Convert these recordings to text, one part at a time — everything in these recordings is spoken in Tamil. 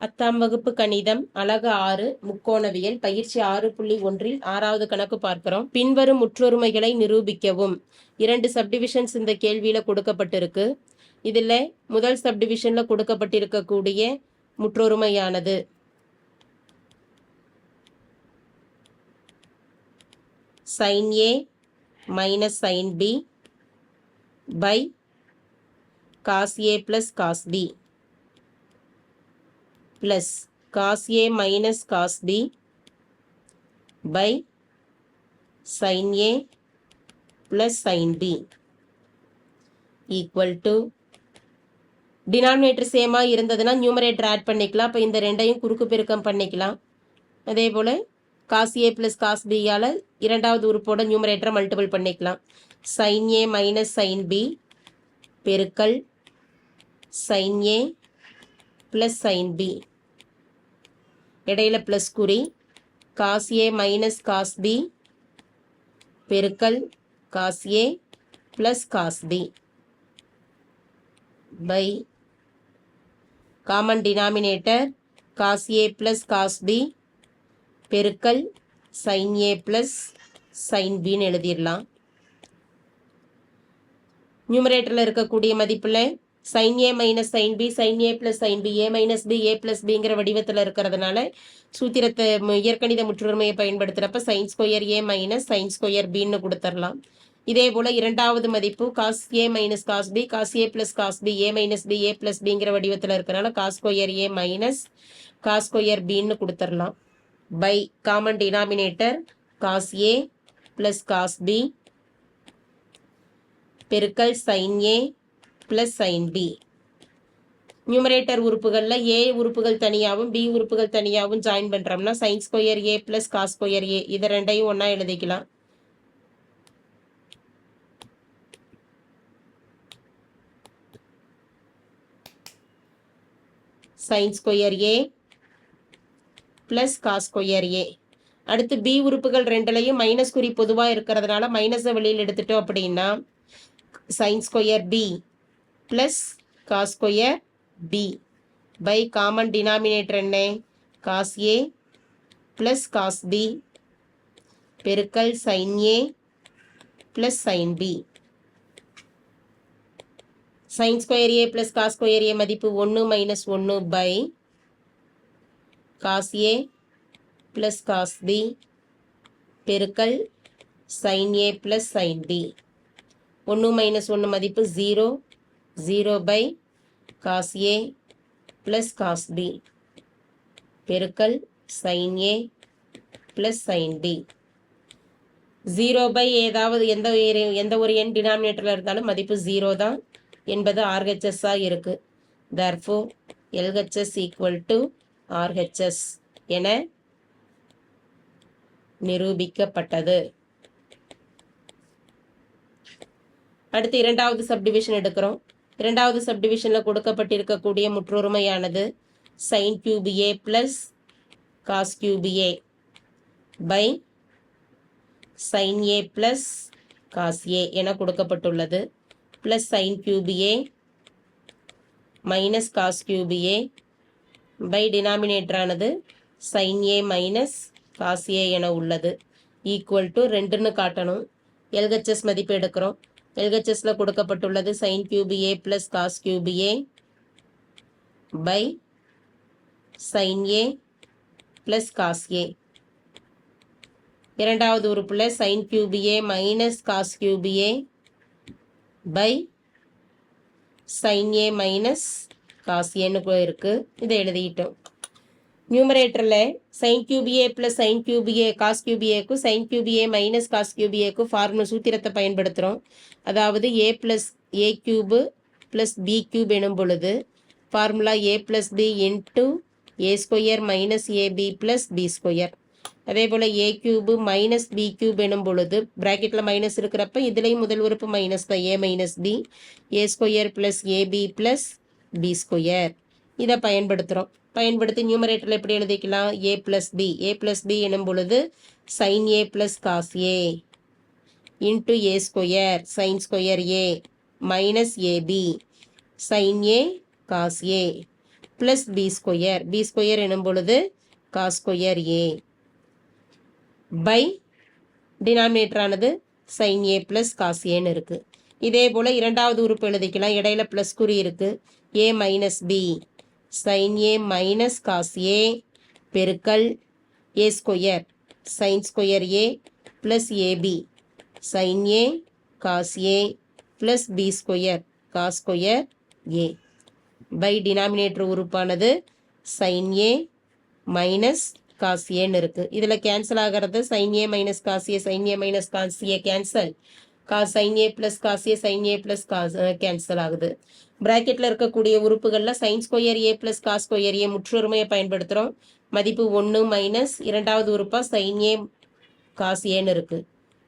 பத்தாம் வகுப்பு கணிதம் அழகு ஆறு முக்கோணவியல் பயிற்சி ஆறு புள்ளி ஒன்றில் ஆறாவது கணக்கு பார்க்கிறோம். பின்வரும் முற்றொருமைகளை நிரூபிக்கவும். இரண்டு சப்டிவிஷன்ஸ் இந்த கேள்வியில கொடுக்கப்பட்டிருக்கு. இதுல முதல் சப்டிவிஷன்ல கொடுக்கப்பட்டிருக்கக்கூடிய முற்றொருமையானது. Sine A minus sine B by cos A plus cos B plus cos A minus cos B by sin A plus sin B equal to denominator சேமாக இருந்ததுன்னா நியூமரேட்டர் ஆட் பண்ணிக்கலாம். இப்போ இந்த ரெண்டையும் குறுக்கு பெருக்கம் பண்ணிக்கலாம். அதே போல் காஸ் ஏ ப்ளஸ் காஸ் பியால் இரண்டாவது உறுப்போட நியூமரேட்டரை மல்டிபிள் பண்ணிக்கலாம். Sine A minus sine B பெருக்கல் sine A plus sine B இடையில ப்ளஸ் குறி. Cos A minus cos B பெருக்கல் cos A plus cos B by common denominator cos A plus cos B பெருக்கல் சைன் ஏ ப்ளஸ் சைன் பின்னு எழுதிடலாம். நியூமரேட்டரில் இருக்கக்கூடிய மதிப்பில் sine A minus sine B sine A plus sine B A minus B A plus பிங்கிற வடிவத்தில் இருக்கிறதுனால சூத்திரத்தை இயற்கணித முற்றுரிமையை பயன்படுத்துகிறப்ப sine square A minus sine square பின்னு கொடுத்துடலாம் இதே போல் இரண்டாவது மதிப்பு cos A minus cos B cos A plus cos B A minus B A plus பிங்கிற வடிவத்தில் இருக்கிறனால cos square A minus cos square பின்னு கொடுத்துடலாம் by common denominator cos A plus cos B பெருக்கல் sine A plus sine B numerator உறுப்புகளில் ஏ உறுப்புகள் தனியாகவும் பி உறுப்புகள் தனியாகவும் ஜாயின் பண்ணுறோம்னா sine square A plus cos square A இது ரெண்டையும் ஒன்றா எழுதிக்கலாம். Sine square A plus cos square A அடுத்து பி உறுப்புகள் ரெண்டுலையும் மைனஸ் குறி பொதுவாக இருக்கிறதுனால மைனஸை வெளியில் எடுத்துட்டோம் அப்படின்னா sine square B plus cos square B by common denominator என்ன? Cos A plus cos B பெருக்கல் sine A plus sine B sine square A plus cos square A மதிப்பு ஒன்று மைனஸ் ஒன்று by cos A plus cos B பெருக்கல் sine A plus sine B ஒன்று மைனஸ் ஒன்று மதிப்பு zero zero by cos A plus cos B பெருக்கல் sine A plus sine B zero by ஏதாவது எந்த ஒரு எந்த ஒரு எண் டினாமினேட்டரில் இருந்தாலும் மதிப்பு ஜீரோ தான் என்பது ஆர்ஹெச்எஸ்ஸாக இருக்குது therefore LHS equal to RHS என நிரூபிக்கப்பட்டது. அடுத்து இரண்டாவது சப்டிவிஷன் எடுக்கிறோம். இரண்டாவது சப்டிவிஷனில் கொடுக்கப்பட்டிருக்கக்கூடிய முற்றொருமையானது sine cube A plus cos cube A by sine A plus cos A என கொடுக்கப்பட்டுள்ளது. Plus sine cube A minus cos cube A by டினாமினேட்டரானது sine A minus cos A என உள்ளது. ஈக்குவல் டு ரெண்டுன்னு காட்டணும். எல்ஹெச்எஸ் மதிப்பு எடுக்கிறோம். எல்ஹெச்எஸ்ல கொடுக்கப்பட்டுள்ளது. Sine cube A plus cos cube A by sine A plus cos A இரண்டாவது உறுப்புல sine cube A minus cos cube A by sine A minus cos ஏன்னு இருக்கு. இதை எழுதிட்டோம். நியூமரேட்டரில் sine cube plus sine cube A cos cube sine cube A minus cos cube ஏக்கும் ஃபார்முலா சூத்திரத்தை பயன்படுத்துகிறோம் அதாவது A plus A cube plus B cube எனும் பொழுது formula A plus B into A square minus AB plus B square அதே போல் A cube minus B cube எனும் பொழுது ப்ராக்கெட்டில் மைனஸ் இருக்கிறப்ப இதுலேயும் முதல் உறுப்பு மைனஸ் தான் A minus B A square plus AB plus B square இதை பயன்படுத்துகிறோம் பயன்படுத்தி நியூமரேட்டரில் எப்படி எழுதிக்கலாம்? A plus B A plus B எனும் பொழுது sine A plus cos A into A square sine square A minus AB sine A cos A plus B square B square எனும் பொழுது காஸ் ஸ்கொயர் ஏ பை டினாமினேட்டரானது சைன் ஏ ப்ளஸ் காஸ் ஏன்னு இருக்குது இதே போல் இரண்டாவது உறுப்பு எழுதிக்கலாம். இடையில ப்ளஸ் குறி இருக்குது A minus B sine A minus cos A பெருக்கல் A square sine square A plus AB sine A cos A plus B square cos square A by denominator உறுப்பானது sine A minus cos ஏன்னு இருக்குது இதில் கேன்சல் ஆகிறது sine A minus cos A sine A minus cos A cancel cos sine A plus cos A sine A plus cos cancel ஆகுது. ப்ராக்கெட்டில் இருக்கக்கூடிய உறுப்புகளில் sine square A plus cos square A முற்றொருமையை பயன்படுத்துகிறோம் மதிப்பு ஒன்று மைனஸ் இரண்டாவது உறுப்பாக சைன் ஏ காஸ் ஏன்னு இருக்குது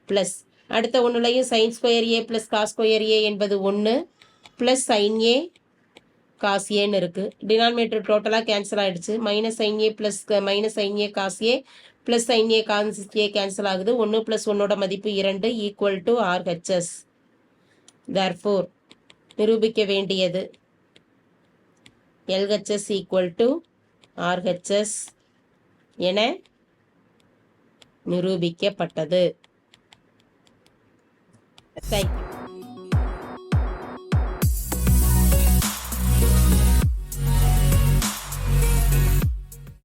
ப்ளஸ் அடுத்த ஒன்றுலையும் sine square A plus cos square A என்பது ஒன்று ப்ளஸ் சைன் ஏ காஸ் ஏன்னு இருக்குது டினாமினேட்டர் டோட்டலாக கேன்சல் ஆகிடுச்சு minus sine A plus minus sine A cos A plus sine A cos A cancel ஆகுது. ஒன்று ப்ளஸ் ஒன்னோட மதிப்பு இரண்டு ஈக்குவல் டு ஆர்ஹெச்எஸ் தேர்ஃபோர் நிரூபிக்க வேண்டியது. எல்ஹெச்எஸ் ஈக்குவல் டு ஆர்ஹெச்எஸ் என நிரூபிக்கப்பட்டது. தேங்க்யூ